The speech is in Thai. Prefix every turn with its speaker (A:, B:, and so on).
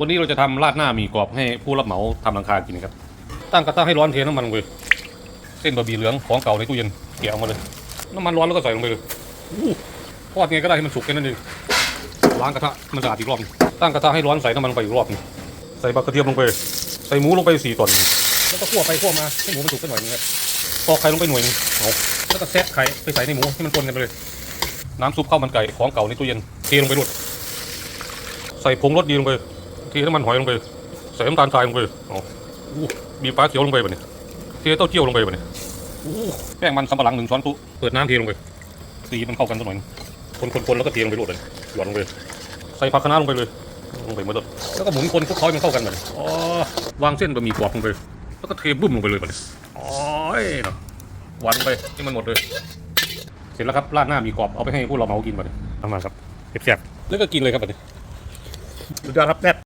A: วันนี้เราจะทำราดหน้าหมีกรอบให้ผู้รับเหมาทำหลังคากินครับ ตั้งกระทะให้ร้อนเทน้ำมันลงไปเส้นบะหมี่เหลืองของเก่าในตู้เย็นเกี่ยวมาเลย น้ำมันร้อนแล้วก็ใส่ลงไปเลยทอดไงก็ได้ให้มันสุกแค่นั้นเองล้างกระทะมันสะอาดอีกรอบหนึ่งตั้งกระทะให้ร้อนใส่น้ำมันลงไปอีกรอบหนึงใส่บะกระเทียมลงไป ใส่หมูลงไปสี่ตอนแล้วก็คั่วไปคั่วมาให้หมูมันสุกสักหน่อยนึงครับตอกไข่ลงไปหน่วยนึงเอาแล้วก็แซะไข่ไปใส่ในหมูให้มันปนกันไปเลย น้ำซุปข้าวมันไก่ของเก่าในตู้เย็นเทลงไปรวดใส่ผงรสดีลงไป ทน้ำมันหอยลงไปใส่น้ำตาลทรายลงไปอาอู้มีปลาเขียวลงไปบ่เนี่ยเทเต้าเจี้ยวลงไปบ่เนี่ยอู้แป้งมันสำปะหลังหนึ่งช้อนโต๊ะเปิดน้ำเทลงไปตีมันเข้ากันสักหน่อยคนคนคนแล้วก็เทลงไปรวดเลยหยอดลงไปใส่ผักคะน้าลงไปเลยลงไปหมดเลยแล้วก็หมุนคนคลุกเคล้ามันเข้ากันบ่เนี่ยอ๋อวางเส้นบะหมี่กรอบลงไป แล้วก็เทบุ้มลงไปเลยบ่เนี่ยอ๋อเนาะหวานไปให้มันหมดเลย เสร็จแล้วครับราดหน้ามีกรอบเอาไปให้พวกเราเมากินมาเลยเอามาครับเสียบๆแล้วก็กินเลยครับบัดนี้สุดยอดครับแซ่บ